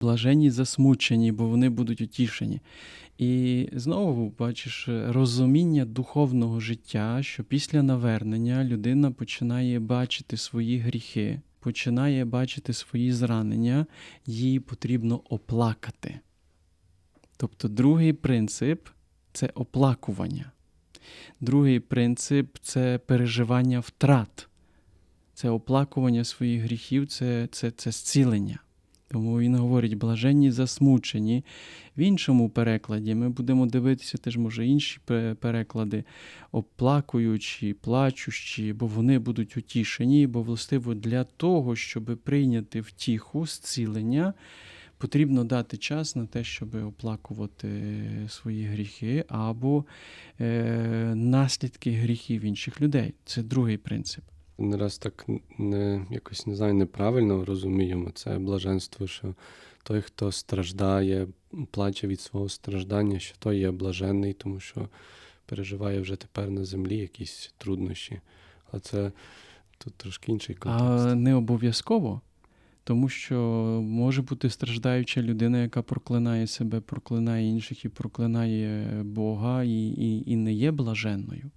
Блаженні засмучені, бо вони будуть утішені. І знову бачиш розуміння духовного життя, що після навернення людина починає бачити свої гріхи, починає бачити свої зранення, їй потрібно оплакати. Тобто другий принцип це оплакування. Другий принцип це переживання втрат, це оплакування своїх гріхів, це, це, це зцілення. Тому він говорить блаженні засмучені. В іншому перекладі ми будемо дивитися теж, може, інші пе- переклади, оплакуючі, плачущі, бо вони будуть утішені, бо властиво для того, щоб прийняти втіху, зцілення, потрібно дати час на те, щоб оплакувати свої гріхи або е, наслідки гріхів інших людей. Це другий принцип. Не раз так не якось не знаю, неправильно розуміємо це блаженство, що той, хто страждає, плаче від свого страждання, що той є блаженний, тому що переживає вже тепер на землі якісь труднощі. Але це тут трошки інший контекст. А не обов'язково, тому що може бути страждаюча людина, яка проклинає себе, проклинає інших і проклинає Бога, і, і, і не є блаженною.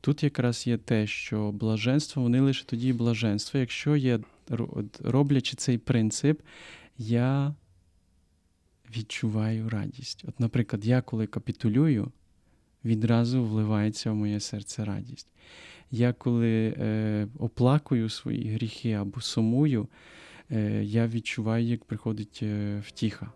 Тут якраз є те, що блаженство, вони лише тоді блаженство, якщо я, роблячи цей принцип, я відчуваю радість. От, наприклад, я коли капітулюю, відразу вливається в моє серце радість. Я коли е, оплакую свої гріхи або сумую, е, я відчуваю, як приходить е, втіха.